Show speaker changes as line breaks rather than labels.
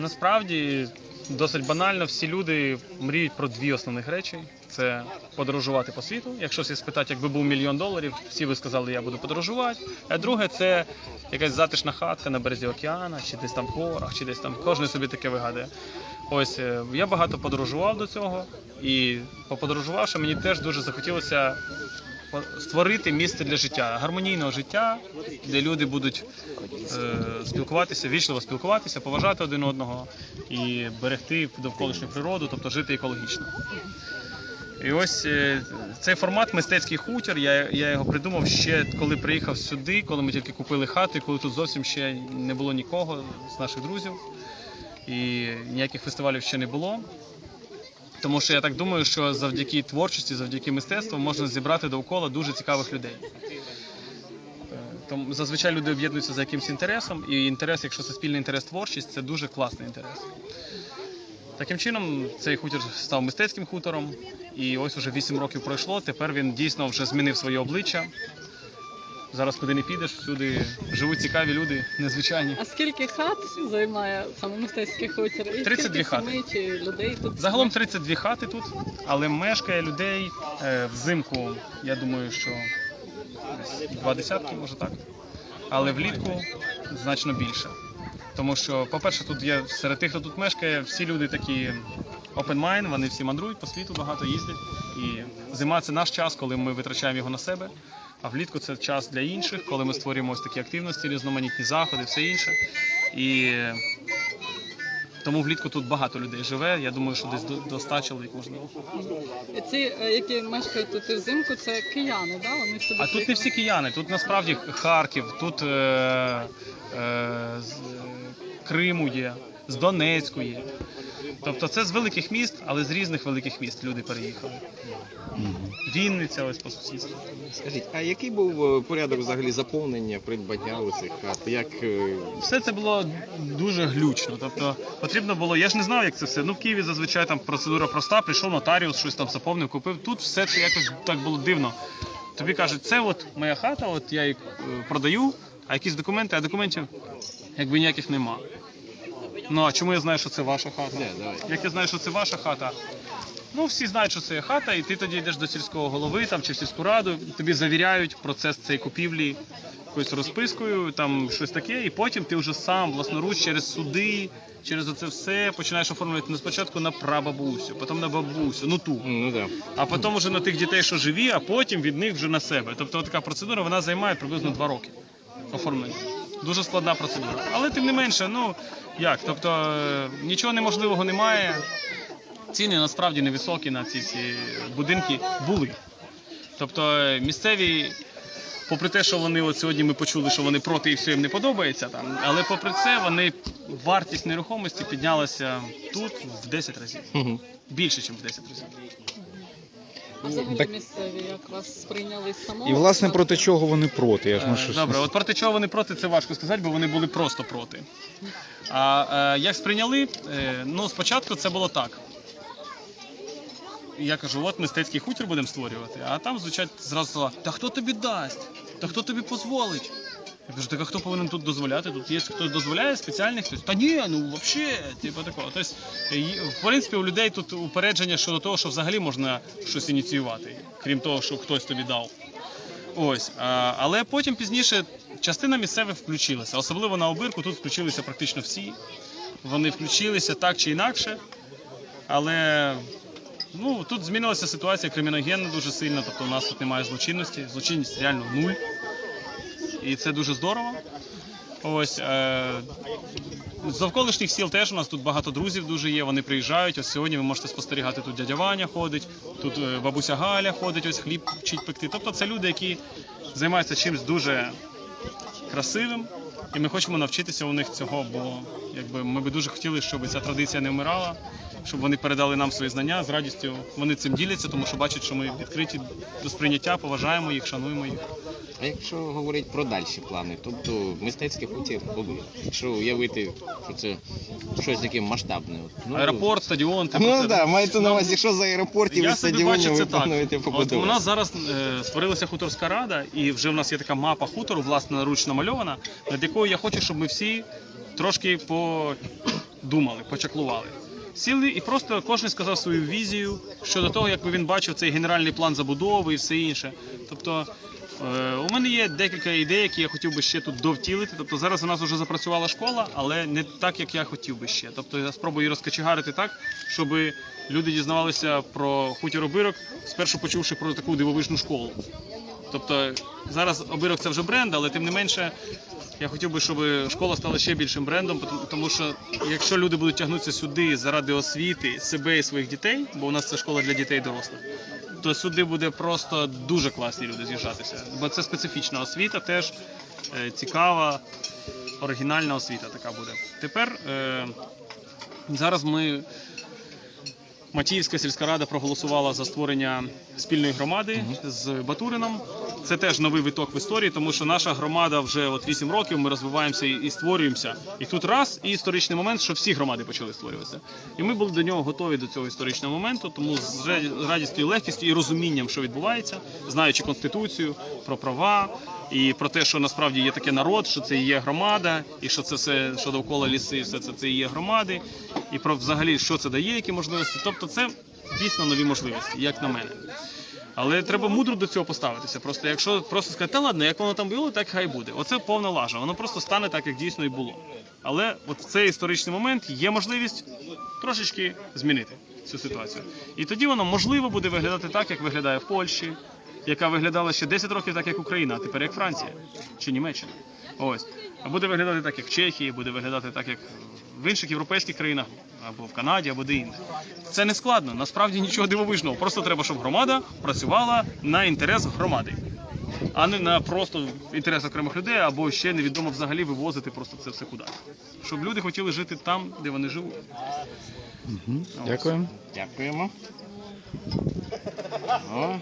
Насправді досить банально, всі люди мріють про дві основних речі: це подорожувати по світу. Якщо всі спитати, якби був мільйон доларів, всі би сказали, я буду подорожувати. А друге, це якась затишна хатка на березі океана, чи десь там в горах, чи десь там кожен собі таке вигадує. Ось е, я багато подорожував до цього, і поподорожувавши, мені теж дуже захотілося створити місце для життя, гармонійного життя, де люди будуть е, спілкуватися, вічливо спілкуватися, поважати один одного і берегти довколишню природу, тобто жити екологічно. І ось е, цей формат мистецький хутір. Я, я його придумав ще коли приїхав сюди, коли ми тільки купили хату, і коли тут зовсім ще не було нікого з наших друзів, і ніяких фестивалів ще не було. Тому що я так думаю, що завдяки творчості, завдяки мистецтву можна зібрати довкола дуже цікавих людей. Тому зазвичай люди об'єднуються за якимось інтересом, і інтерес, якщо це спільний інтерес творчість, це дуже класний інтерес. Таким чином, цей хутір став мистецьким хутором, і ось уже 8 років пройшло. Тепер він дійсно вже змінив своє обличчя. Зараз куди не підеш, всюди живуть цікаві люди, незвичайні.
А скільки хат займає саме мистецький хутір? І
32 хати.
чи людей тут?
Загалом 32 хати тут, але мешкає людей е, взимку, я думаю, що десь два десятки, може так. Але влітку значно більше. Тому що, по-перше, тут є серед тих, хто тут мешкає, всі люди такі open mind, вони всі мандрують по світу, багато їздять. І зима це наш час, коли ми витрачаємо його на себе. А влітку це час для інших, коли ми створюємо ось такі активності, різноманітні заходи, все інше. І тому влітку тут багато людей живе. Я думаю, що десь до, до 100 чоловік можливо.
І ці, е, які мешкають тут і взимку, це кияни, да? Вони сюди
А тут не всі кияни, тут насправді Харків, тут е, е, е, Криму є, з Донецьку є. Тобто це з великих міст, але з різних великих міст люди переїхали. Вінниця ось по сусідству.
Скажіть, а який був е, порядок взагалі заповнення, придбання у цих хат? Як е,
Все це було дуже глючно. Тобто потрібно було, я ж не знав, як це все. Ну в Києві зазвичай там процедура проста, прийшов нотаріус, щось там заповнив, купив. Тут все це якось так було дивно. Тобі кажуть, це от моя хата, от я її е, продаю, а якісь документи, а документів якби ніяких нема. Ну а чому я знаю, що це ваша хата?
Не, давай.
Як я знаю, що це ваша хата? Ну, всі знають, що це є хата, і ти тоді йдеш до сільського голови там, чи в сільську раду, тобі завіряють процес цієї купівлі якоюсь розпискою, там щось таке, і потім ти вже сам власноруч через суди, через оце все починаєш оформлювати ну, спочатку на прабабусю, потім на бабусю, ну ту.
ну да.
А потім вже на тих дітей, що живі, а потім від них вже на себе. Тобто така процедура вона займає приблизно два роки оформлення. Дуже складна процедура. Але тим не менше, ну як, тобто е, нічого неможливого немає. Ціни насправді невисокі на ці всі будинки були. Тобто е, місцеві, попри те, що вони от сьогодні ми почули, що вони проти і все їм не подобається там, але попри це вони вартість нерухомості піднялася тут в 10 разів. Більше, ніж в 10 разів.
А
Так-
місцеві, як вас сприйняли з самого?
І власне проти чого вони проти? Я ж
Е,
можу щось-
Добре, от проти чого вони проти, це важко сказати, бо вони були просто проти. А е, як сприйняли? Е, ну, спочатку це було так. Я кажу, от мистецький хутір будемо створювати, а там звучать зразу слова, та хто тобі дасть? Та хто тобі дозволить? Я кажу, так а хто повинен тут дозволяти? Тут є хтось дозволяє спеціальний хтось? Та ні, ну взагалі, типу такого. Тобто, в принципі, у людей тут упередження щодо того, що взагалі можна щось ініціювати, крім того, що хтось тобі дав. Ось, а, але потім пізніше частина місцевих включилася, особливо на обирку. Тут включилися практично всі. Вони включилися так чи інакше. Але ну, тут змінилася ситуація криміногенна дуже сильно, тобто у нас тут немає злочинності, злочинність реально нуль. І це дуже здорово. Ось е, з навколишніх сіл теж у нас тут багато друзів дуже є. Вони приїжджають. Ось сьогодні ви можете спостерігати. Тут дядя Ваня ходить, тут е, бабуся Галя ходить, ось хліб вчить пекти. Тобто це люди, які займаються чимось дуже красивим, і ми хочемо навчитися у них цього, бо якби ми би дуже хотіли, щоб ця традиція не вмирала, щоб вони передали нам свої знання з радістю. Вони цим діляться, тому що бачать, що ми відкриті до сприйняття, поважаємо їх, шануємо їх.
А якщо говорити про дальші плани, тобто мистецький хутір один. Якщо уявити, що це щось таке масштабне. ну,
Аеропорт, стадіон, типу,
Ну так, да, маєте на увазі, що за аеропортів і
Я собі
стадіонів ви
так.
плануєте
От
побудувати?
у нас зараз е, створилася хуторська рада, і вже в нас є така мапа хутору, власне, ручно мальована, над якою я хочу, щоб ми всі трошки по думали, почаклували. Сіли і просто кожен сказав свою візію щодо того, як він бачив цей генеральний план забудови і все інше. Тобто е, у мене є декілька ідей, які я хотів би ще тут довтілити. Тобто зараз у нас вже запрацювала школа, але не так, як я хотів би ще. Тобто я спробую її розкачегарити так, щоб люди дізнавалися про хутір обирок, спершу почувши про таку дивовижну школу. Тобто зараз обирок це вже бренд, але тим не менше я хотів би, щоб школа стала ще більшим брендом, тому- що якщо люди будуть тягнутися сюди заради освіти себе і своїх дітей, бо у нас це школа для дітей і дорослих, то сюди буде просто дуже класні люди з'їжджатися. Бо це специфічна освіта, теж е, цікава, оригінальна освіта така буде. Тепер е, зараз ми. Матіївська сільська рада проголосувала за створення спільної громади з Батурином. Це теж новий виток в історії, тому що наша громада вже от 8 років. Ми розвиваємося і, створюємося. І тут раз і історичний момент, що всі громади почали створюватися. І ми були до нього готові до цього історичного моменту. Тому з радістю і легкістю і розумінням, що відбувається, знаючи конституцію про права і про те, що насправді є таке народ, що це є громада, і що це все, що довкола ліси, все це, це є громади, і про взагалі що це дає, які можливості. Тобто, це дійсно нові можливості, як на мене. Але треба мудро до цього поставитися. Просто якщо просто сказати, та ладно, як воно там було, так хай буде. Оце повна лажа. Воно просто стане так, як дійсно і було. Але от в цей історичний момент є можливість трошечки змінити цю ситуацію. І тоді воно можливо буде виглядати так, як виглядає в Польщі, яка виглядала ще 10 років так, як Україна, а тепер як Франція чи Німеччина. Ось. А буде виглядати так, як в Чехії, буде виглядати так, як в інших європейських країнах, або в Канаді, або де інде. Це не складно, насправді нічого дивовижного. Просто треба, щоб громада працювала на інтерес громади, а не на просто інтерес окремих людей, або ще невідомо взагалі вивозити просто це все кудись. Щоб люди хотіли жити там, де вони живуть.
Дякую.
Дякуємо. О,